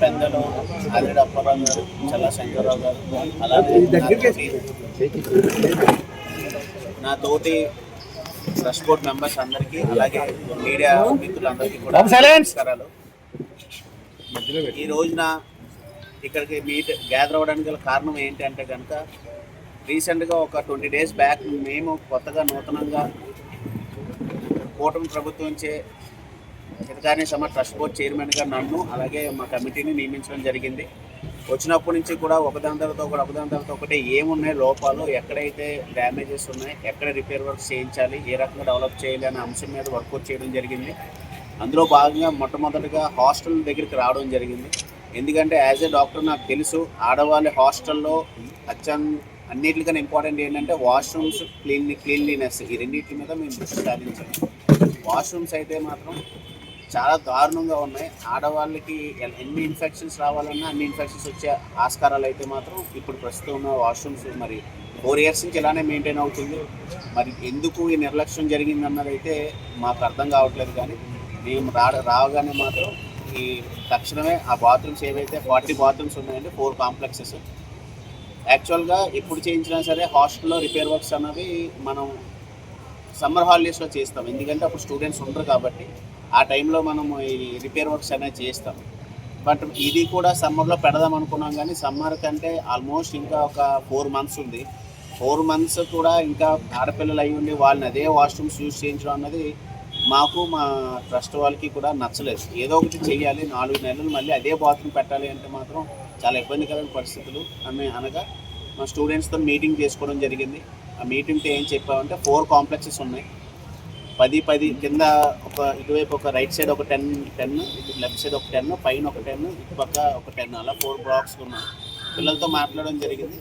పెద్దలు ఆదిరెడ్డి అప్పారావు గారు చల్లా శంకర్రావు గారు అలాగే నా తోటి- ప్రెస్ బోర్డ్ మెంబర్స్ అందరికీ అలాగే మీడియా మిత్రులందరికీ కూడా నమస్కారాలు. ఈ రోజున ఇక్కడికి మీట్ గ్యాదర్ అవ్వడానికి గల కారణం ఏంటి అంటే కనుక రీసెంట్గా ఒక ట్వంటీ డేస్ బ్యాక్ మేము కొత్తగా నూతనంగా కూటమి ప్రభుత్వంచే హితకాని సమ ట్రస్ట్ బోర్డ్ చైర్మన్గా నన్ను అలాగే మా కమిటీని నియమించడం జరిగింది. వచ్చినప్పటి నుంచి కూడా ఒకదాని తర్వాత ఒకటి ఒకదాని తర్వాత ఒకటి ఏమున్నాయి లోపాలు ఎక్కడైతే డ్యామేజెస్ ఉన్నాయి ఎక్కడ రిపేర్ వర్క్ చేయించాలి ఏ రకంగా డెవలప్ చేయాలి అనే అంశం మీద వర్కౌట్ చేయడం జరిగింది. అందులో భాగంగా మొట్టమొదటిగా హాస్టల్ దగ్గరికి రావడం జరిగింది. ఎందుకంటే యాజ్ ఏ డాక్టర్ నాకు తెలుసు ఆడవాళ్ళ హాస్టల్లో అత్యంత అన్నిటికన్నా ఇంపార్టెంట్ ఏంటంటే వాష్రూమ్స్ క్లీన్ క్లీన్లీనెస్. ఈ రెండింటి మీద మేము దృష్టి సాధించాలి వాష్రూమ్స్ అయితే మాత్రం చాలా దారుణంగా ఉన్నాయి. ఆడవాళ్ళకి ఎన్ని ఇన్ఫెక్షన్స్ రావాలన్నా అన్ని ఇన్ఫెక్షన్స్ వచ్చే ఆస్కారాలు అయితే మాత్రం ఇప్పుడు ప్రస్తుతం ఉన్న వాష్రూమ్స్ మరి ఫోర్ ఇయర్స్ నుంచి ఇలానే మెయింటైన్ అవుతుంది. మరి ఎందుకు ఈ నిర్లక్ష్యం జరిగింది అన్నది అయితే మాకు అర్థం కావట్లేదు కానీ మేము రా రాగానే మాత్రం ఈ తక్షణమే ఆ బాత్రూమ్స్ ఏవైతే ఫార్టీ బాత్రూమ్స్ ఉన్నాయంటే ఫోర్ కాంప్లెక్సెస్ యాక్చువల్గా ఎప్పుడు చేయించినా సరే హాస్టల్లో రిపేర్ వర్క్స్ అన్నవి మనం సమ్మర్ హాలిడేస్లో చేస్తాం. ఎందుకంటే అప్పుడు స్టూడెంట్స్ ఉండరు కాబట్టి. ఆ టైంలో మనం ఈ రిపేర్ వర్క్స్ అనేది చేస్తాం. బట్ ఇది కూడా సమ్మర్లో పెడదాం అనుకున్నాం కానీ సమ్మర్ కంటే ఆల్మోస్ట్ ఇంకా ఒక ఫోర్ మంత్స్ ఉంది. ఫోర్ మంత్స్ కూడా ఇంకా ఆడపిల్లలు అయి ఉండి వాళ్ళని అదే వాష్రూమ్స్ యూజ్ చేయించడం అన్నది మాకు మా ట్రస్ట్ వాళ్ళకి కూడా నచ్చలేదు. ఏదో ఒకటి చేయాలి నాలుగు నెలలు మళ్ళీ అదే బాత్రూమ్ పెట్టాలి అంటే మాత్రం చాలా ఇబ్బందికరమైన పరిస్థితులు. అని అనగా మా స్టూడెంట్స్తో మీటింగ్ చేసుకోవడం జరిగింది. ఆ మీటింగ్తో ఏం చెప్పామంటే ఫోర్ కాంప్లెక్సెస్ ఉన్నాయి. పది పది కింద ఒక ఇటువైపు ఒక రైట్ సైడ్ ఒక టెన్ టెన్ లెఫ్ట్ సైడ్ ఒక టెన్ పైన ఒక టెన్ ఇటు పక్క ఒక టెన్ అలా ఫోర్ బ్లాక్స్ ఉన్నాయి. పిల్లలతో మాట్లాడడం జరిగింది.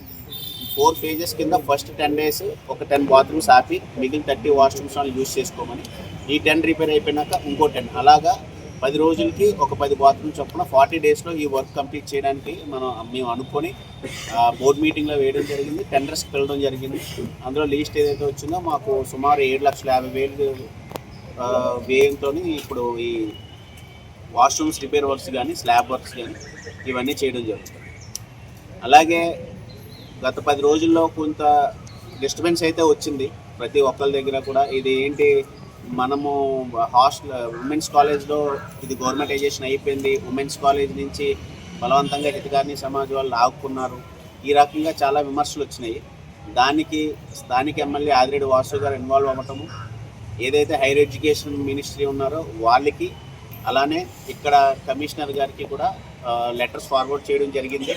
ఫోర్ ఫేజెస్ కింద ఫస్ట్ టెన్ డేస్ ఒక టెన్ బాత్రూమ్స్ ఆపి మిగిలిన థర్టీ వాష్రూమ్స్ వాళ్ళు యూజ్ చేసుకోమని. ఈ టెన్ రిపేర్ అయిపోయినాక ఇంకో టెన్. అలాగా పది రోజులకి ఒక పది బాత్రూమ్ చొప్పున ఫార్టీ డేస్లో ఈ వర్క్ కంప్లీట్ చేయడానికి మనం మేము అనుకొని బోర్డ్ మీటింగ్లో వేయడం జరిగింది టెండర్స్కి వెళ్ళడం జరిగింది. అందులో లీస్ట్ ఏదైతే వచ్చిందో మాకు సుమారు ఏడు లక్షల యాభై వేలు వ్యయంతో ఇప్పుడు ఈ వాష్రూమ్స్ రిపేర్ వర్క్స్ కానీ స్లాబ్ వర్క్స్ కానీ ఇవన్నీ చేయడం జరుగుతుంది. అలాగే గత పది రోజుల్లో కొంత డిస్టర్బెన్స్ అయితే వచ్చింది. ప్రతి ఒక్కరి దగ్గర కూడా ఇది ఏంటి మనము హాస్టల్ ఉమెన్స్ కాలేజ్లో ఇది గవర్నమెంటైజేషన్ అయిపోయింది. ఉమెన్స్ కాలేజ్ నుంచి బలవంతంగా హితగారిని సమాజ్ వాళ్ళు ఆగుకున్నారు ఈ రకంగా చాలా విమర్శలు వచ్చినాయి. దానికి స్థానిక ఎమ్మెల్యే ఆదిరెడ్డి వాసు గారు ఇన్వాల్వ్ అవ్వటము ఏదైతే హైయర్ ఎడ్యుకేషన్ మినిస్ట్రీ ఉన్నారో వాళ్ళకి అలానే ఇక్కడ కమిషనర్ గారికి కూడా లెటర్స్ ఫార్వర్డ్ చేయడం జరిగింది.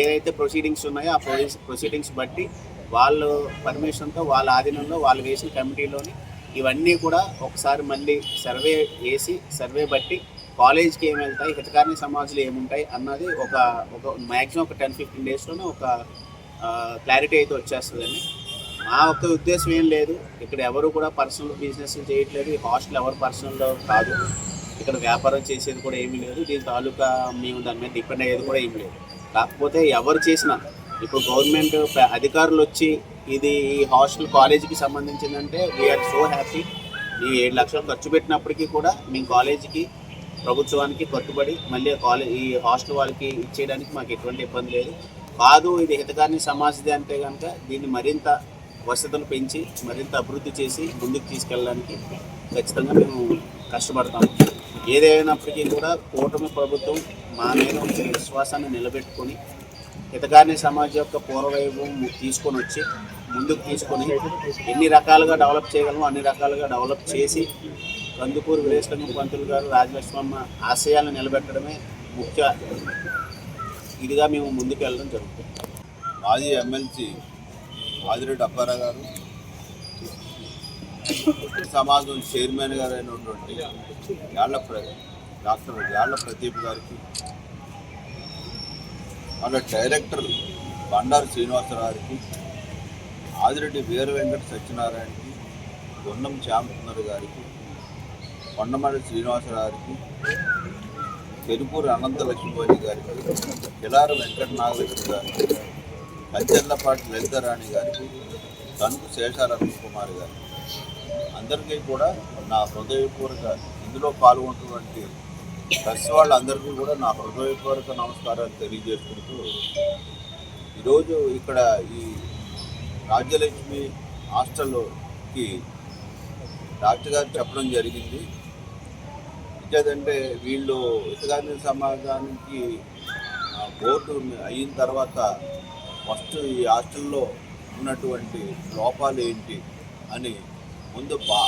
ఏదైతే ప్రొసీడింగ్స్ ఉన్నాయో ఆ ప్రొసీడింగ్స్ బట్టి వాళ్ళు పర్మిషన్తో వాళ్ళ ఆధీనంలో వాళ్ళు వేసిన కమిటీలోని ఇవన్నీ కూడా ఒకసారి మళ్ళీ సర్వే వేసి సర్వే బట్టి కాలేజ్కి ఏమి వెళ్తాయి హితకారిణి సమాజంలో ఏముంటాయి అన్నది ఒక ఒక మ్యాక్సిమం ఒక టెన్ ఫిఫ్టీన్ డేస్లోనే ఒక క్లారిటీ అయితే వచ్చేస్తుందండి. మా ఒక్క ఉద్దేశం ఏం లేదు. ఇక్కడ ఎవరు కూడా పర్సనల్ బిజినెస్ చేయట్లేదు. ఈ హాస్టల్ ఎవరు పర్సనల్ కాదు. ఇక్కడ వ్యాపారం చేసేది కూడా ఏమీ లేదు. దీని తాలూకా మేము దాని మీద డిపెండ్ అయ్యేది కూడా ఏమీ లేదు. కాకపోతే ఎవరు చేసినా ఇప్పుడు గవర్నమెంట్ అధికారులు వచ్చి ఇది ఈ హాస్టల్ కాలేజీకి సంబంధించిందంటే వీఆర్ సో హ్యాపీ ఈ ఏడు లక్షలు ఖర్చు పెట్టినప్పటికీ కూడా మేము కాలేజీకి ప్రభుత్వానికి కట్టుబడి మళ్ళీ కాలేజ్ ఈ హాస్టల్ వాళ్ళకి ఇచ్చేయడానికి మాకు ఎటువంటి ఇబ్బంది లేదు. కాదు ఇది హితకారిణి సమాజది అంటే కనుక దీన్ని మరింత వసతులు పెంచి మరింత అభివృద్ధి చేసి ముందుకు తీసుకెళ్ళడానికి ఖచ్చితంగా మేము కష్టపడతాము ఏదైనప్పటికీ కూడా కూటమి ప్రభుత్వం మా మీద ఉంచిన విశ్వాసాన్ని నిలబెట్టుకొని హితకారిణి సమాజం యొక్క పూర్వవైభవం తీసుకొని వచ్చి ముందుకు తీసుకొని ఎన్ని రకాలుగా డెవలప్ చేయగలమో అన్ని రకాలుగా డెవలప్ చేసి కందుకూరు వీరేశలింగం పంతులు గారు రాజలక్ష్మమ్మ ఆశయాలను నిలబెట్టడమే ముఖ్య ఇదిగా మేము ముందుకు వెళ్ళడం జరుగుతుంది. మాజీ ఎమ్మెల్సీ ఆదిరెడ్డి అబ్బారా గారు సమాజం చైర్మన్ గారు అయినటువంటి యాళ్ళ డాక్టర్ యాళ్ళ ప్రదీప్ గారికి వాళ్ళ డైరెక్టర్ బండారు శ్రీనివాసరావుకి ఆదిరెడ్డి వీర వెంకట సత్యనారాయణకి గుండం శ్యామసుందర్ గారికి కొండమల్లి శ్రీనివాసరావుకి గారికి పెరుపూరి అనంత లక్ష్మీపతి గారికి కిలార వెంకట నాగలక్ష్మి గారికి కంచెల్లపాటి లలితారాణి గారికి కనుకు శేషారత్న కుమార్ గారికి. అందరికీ కూడా నా హృదయపూర్వక ఇందులో పాల్గొన్నటువంటి ప్రెస్ వాళ్ళందరికీ కూడా నా హృదయపూర్వక నమస్కారాలు తెలియజేసుకుంటూ ఈరోజు ఇక్కడ ఈ రాజ్యలక్ష్మి హాస్టల్కి డాక్టర్ గారు చెప్పడం జరిగింది. ఇంకేదంటే వీళ్ళు ఇతగాని సమాజానికి బోర్డు అయిన తర్వాత ఫస్ట్ ఈ హాస్టల్లో ఉన్నటువంటి లోపాలు ఏంటి అని ముందు బా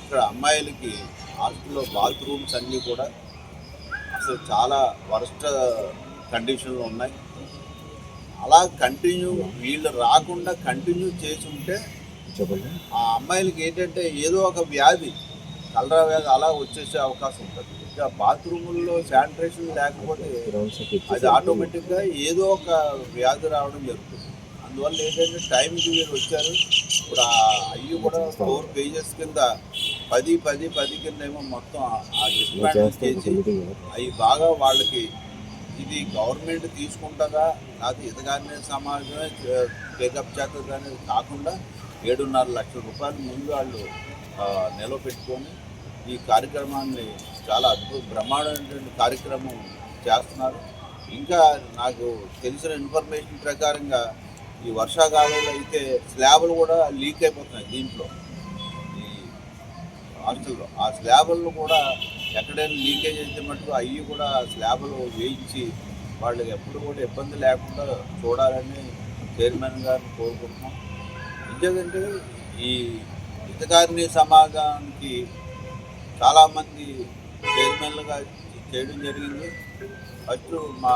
ఇక్కడ అమ్మాయిలకి హాస్టల్లో బాత్రూమ్స్ అన్నీ కూడా అసలు చాలా వరస్ట్ కండిషన్లో ఉన్నాయి. అలా కంటిన్యూ వీళ్ళు రాకుండా కంటిన్యూ చేసి ఉంటే ఆ అమ్మాయిలకి ఏంటంటే ఏదో ఒక వ్యాధి కలరా వ్యాధి అలా వచ్చేసే అవకాశం ఉంటుంది. ఇంకా బాత్రూముల్లో శానిటేషన్ లేకపోతే అది ఆటోమేటిక్గా ఏదో ఒక వ్యాధి రావడం జరుగుతుంది. అందువల్ల ఏంటంటే టైంకి వీళ్ళు వచ్చారు. ఇప్పుడు ఆ అయ్యి కూడా ఫోర్ పేజెస్ కింద పది పది పది కింద ఏమో మొత్తం ఆ డిస్మాండిల్ చేసి అవి బాగా వాళ్ళకి ఇది గవర్నమెంట్ తీసుకుంటుందా? లేకపోతే ఇతగానే సమాజమే టేకప్ చేస్తుంది అనేది కాకుండా ఏడున్నర లక్షల రూపాయలు ముందు వాళ్ళు నిలవపెట్టుకొని ఈ కార్యక్రమాన్ని చాలా అద్భుత బ్రహ్మాండమైనటువంటి కార్యక్రమం చేస్తున్నారు. ఇంకా నాకు తెలిసిన ఇన్ఫర్మేషన్ ప్రకారంగా ఈ వర్షాకాలంలో అయితే స్లాబ్లు కూడా లీక్ అయిపోతున్నాయి దీంట్లో. హాస్టల్లో ఆ స్లాబులను కూడా ఎక్కడైనా లీకేజ్ అయితే మటుకు అవి కూడా స్లాబులు వేయించి వాళ్ళకి ఎప్పుడు కూడా ఇబ్బంది లేకుండా చూడాలని చైర్మన్ గారిని కోరుకుంటున్నాం. ఇంకేదంటే ఈ హితకారిణి సమాజానికి చాలామంది చైర్మన్లుగా చేయడం జరిగింది. ఫస్ట్ మా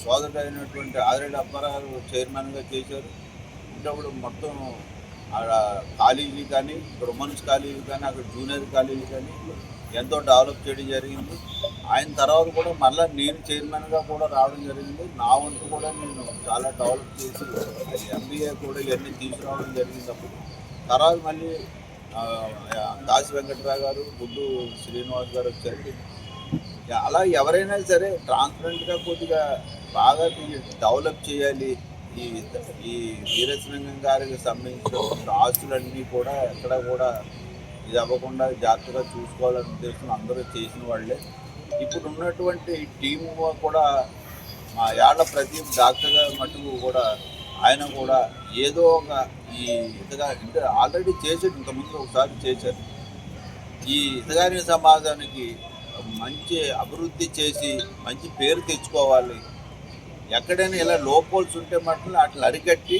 సోదరుడు అయినటువంటి ఆదిరెడ్డి అప్పారావు చైర్మన్గా చేశారు. ఇంటప్పుడు మొత్తం అక్కడ కాలేజీ కానీ ఇక్కడ ఉమెన్స్ కాలేజీ కానీ అక్కడ జూనియర్ కాలేజీ కానీ ఎంతో డెవలప్ చేయడం జరిగింది. ఆయన తర్వాత కూడా మళ్ళీ నేను చైర్మన్గా కూడా రావడం జరిగింది. నా వంతు కూడా నేను చాలా డెవలప్ చేసి ఎంబీఏ కూడా ఇవన్నీ తీసుకురావడం జరిగింది అప్పుడు. తర్వాత మళ్ళీ దాసి వెంకట్రావు గారు గుడ్డు శ్రీనివాస్ గారు వచ్చారు. అలా ఎవరైనా సరే ట్రాన్స్పరెంట్గా కొద్దిగా బాగా డెవలప్ చేయాలి. ఈ ఈ వీరసింహం గారికి సంబంధించిన ఆస్తులన్నీ కూడా ఎక్కడ కూడా ఇది అవ్వకుండా జాగ్రత్తగా చూసుకోవాలనే ఉద్దేశం అందరూ చేసిన వాళ్ళే. ఇప్పుడు ఉన్నటువంటి టీం కూడా మా యాళ్ళ ప్రతి డాక్టర్ గారి మటుకు కూడా ఆయన కూడా ఏదో ఒక ఈ ఇతగా అంటే ఆల్రెడీ చేసాడు ఇంతకుముందు ఒకసారి చేశారు. ఈ ఇతగాని సమాజానికి మంచి అభివృద్ధి చేసి మంచి పేరు తెచ్చుకోవాలి. ఎక్కడైనా ఇలా లోపోల్స్ ఉంటే మటుకు అట్లా అరికట్టి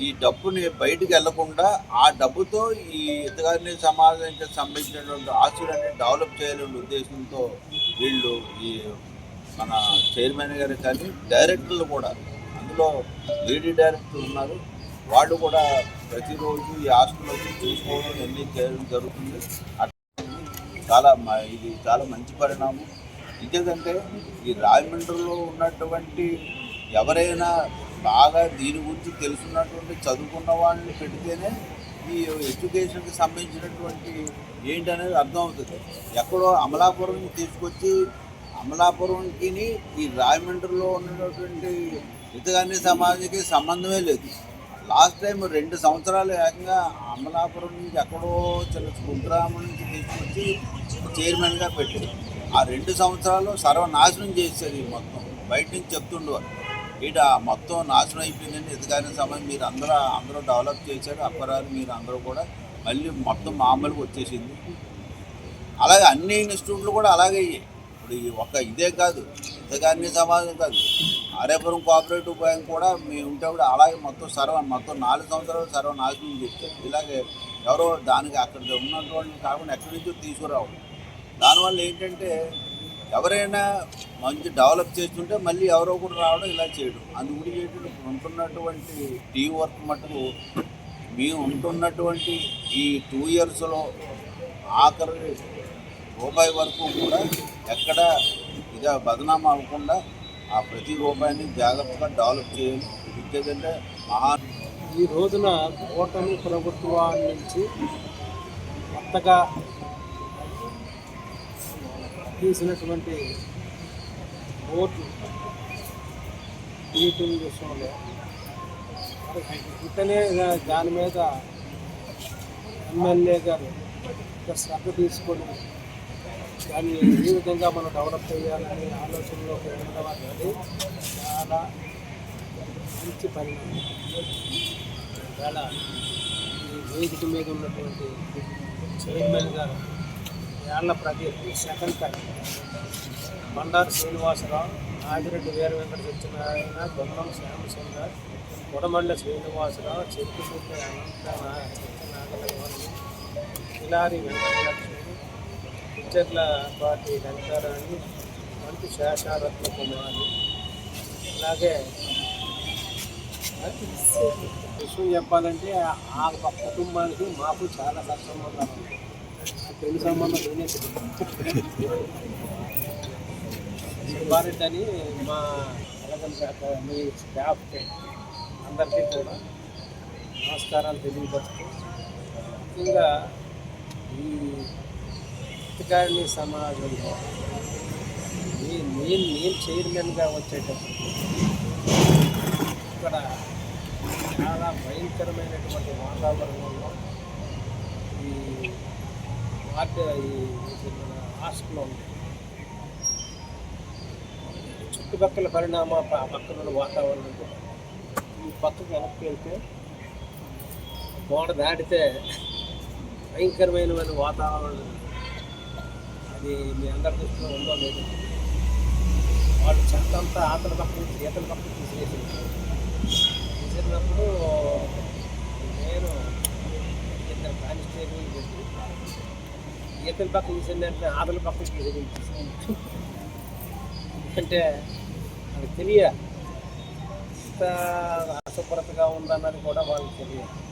ఈ డబ్బుని బయటికి వెళ్ళకుండా ఆ డబ్బుతో ఈ ఇతగారిని సమాజానికి సంబంధించినటువంటి ఆస్తులన్నీ డెవలప్ చేయాలనే ఉద్దేశంతో వీళ్ళు ఈ మన చైర్మన్ గారు కానీ డైరెక్టర్లు కూడా అందులో లేడీ డైరెక్టర్ ఉన్నారు. వాళ్ళు కూడా ప్రతిరోజు ఈ ఆస్తులు వచ్చి చూసుకోవడం అన్నీ చేయడం జరుగుతుంది. అట్లా చాలా మ- ఇది చాలా మంచి పరిణామం. ఇంకేదంటే ఈ రాజమండ్రిలో ఉన్నటువంటి ఎవరైనా బాగా దీని గురించి తెలుసున్నటువంటి చదువుకున్న వాళ్ళని పెడితేనే ఈ ఎడ్యుకేషన్కి సంబంధించినటువంటి ఏంటి అనేది అర్థమవుతుంది. ఎక్కడో అమలాపురం తీసుకొచ్చి అమలాపురంకి ఈ రాజమండ్రిలో ఉన్నటువంటి ఇతగాన్ని సమాజానికి సంబంధమే లేదు. లాస్ట్ టైం రెండు సంవత్సరాలు ఏకంగా అమలాపురం నుంచి ఎక్కడో చిన్న కుగ్రామం నుంచి తీసుకొచ్చి చైర్మన్గా పెట్టారు. ఆ రెండు సంవత్సరాలు సర్వనాశనం చేసేది మొత్తం. బయట నుంచి చెప్తుండేవారు ఇట మొత్తం నాశనం అయిపోయిందండి ఎదుగానే సమయం మీరు అందరూ అందరూ డెవలప్ చేశారు. అప్పరాలు మీరు అందరూ కూడా మళ్ళీ మొత్తం మామూలుగా వచ్చేసింది. అలాగే అన్ని ఇన్స్టిట్యూట్లు కూడా అలాగే అయ్యాయి. ఇప్పుడు ఈ ఒక ఇదే కాదు. ఇంతగానే సమాజం కాదు. ఆర్యాపురం కోఆపరేటివ్ బ్యాంక్ కూడా మేము ఉంటే కూడా అలాగే మొత్తం సర్వ మొత్తం నాలుగు సంవత్సరాలు సర్వనాశనం చేస్తారు ఇలాగే ఎవరో దానికి అక్కడ ఉన్నటువంటి కాకుండా ఎక్కడి నుంచో తీసుకురావడం దానివల్ల ఏంటంటే ఎవరైనా మంచి డెవలప్ చేస్తుంటే మళ్ళీ ఎవరో కూడా రావడం ఇలా చేయడం. అందు ఏంటంటే ఇప్పుడు ఉంటున్నటువంటి టీ వర్క్ మటుకు మేము ఉంటున్నటువంటి ఈ టూ ఇయర్స్లో ఆఖరి రూపాయి వరకు కూడా ఎక్కడ ఇక బదనామా అవ్వకుండా ఆ ప్రతి రూపాయిని జాగ్రత్తగా డెవలప్ చేయాలి. ఇంకేదంటే మహా ఈ రోజున ఓటమి ప్రభుత్వం నుంచి కొత్తగా తీసినటువంటి ఓట్లు మీటింగ్ విషయంలో ఇతనే దాని మీద ఎమ్మెల్యే గారు ఒక శ్రద్ధ తీసుకొని దాన్ని ఏ విధంగా మనం డెవలప్ చేయాలనే ఆలోచనలో వెళ్ళడం అనేది చాలా మంచి పరిణామం. చాలా ఈ వేదిక మీద ఉన్నటువంటి చైర్మన్ గారు ఏళ్ళ Pradeep second cut Bandaru Srinivasarao Adireddy Veera Venkata Satyanarayana Bommam Shyamasundar Kodamanda Srinivasarao Chettukunta Ananta Nagalavani Kilari Venkatalakshmi Pitcharla party Lalitharani మంచి శేషారత్న కుమారి. అలాగే విషయం చెప్పాలంటే ఆ కుటుంబానికి మాకు చాలా సత్సంబంధాలు ఉన్నాయి. పెళ్ళి సంబంధం సుబ్బారెడ్డి అని మా ఎలగన్ శాఖ మీ స్టాఫ్ అందరికీ కూడా నమస్కారాలు తెలియపరుస్తూ ముఖ్యంగా ఈ పుస్తకాన్ని సమాజంలో నే- నేను నేను చైర్మన్గా వచ్చేటప్పుడు ఇక్కడ చాలా భయంకరమైనటువంటి వాతావరణంలో ఈ ఆర్ట్ హాస్టల్లో ఉంది. చుట్టుపక్కల పరిణామ పక్కన వాతావరణం ఈ పక్కకి వెనక్కి వెళ్తే గోడ దాటితే భయంకరమైన వాతావరణం. అది మీ అందరి దృష్టిలో ఉందో లేదు. వాళ్ళు చెత్త అంతా ఆతల పక్క నుంచి ఈతల పక్క తీసేసి తీసినప్పుడు నేను ఇద్దరు కానిస్టేబుల్ పెట్టి ఈతల పక్క తీసిందంటే ఆతల పక్క అంటే అది తెలియ ఎంత అశుభ్రతగా ఉందన్నది కూడా వాళ్ళకి తెలియదు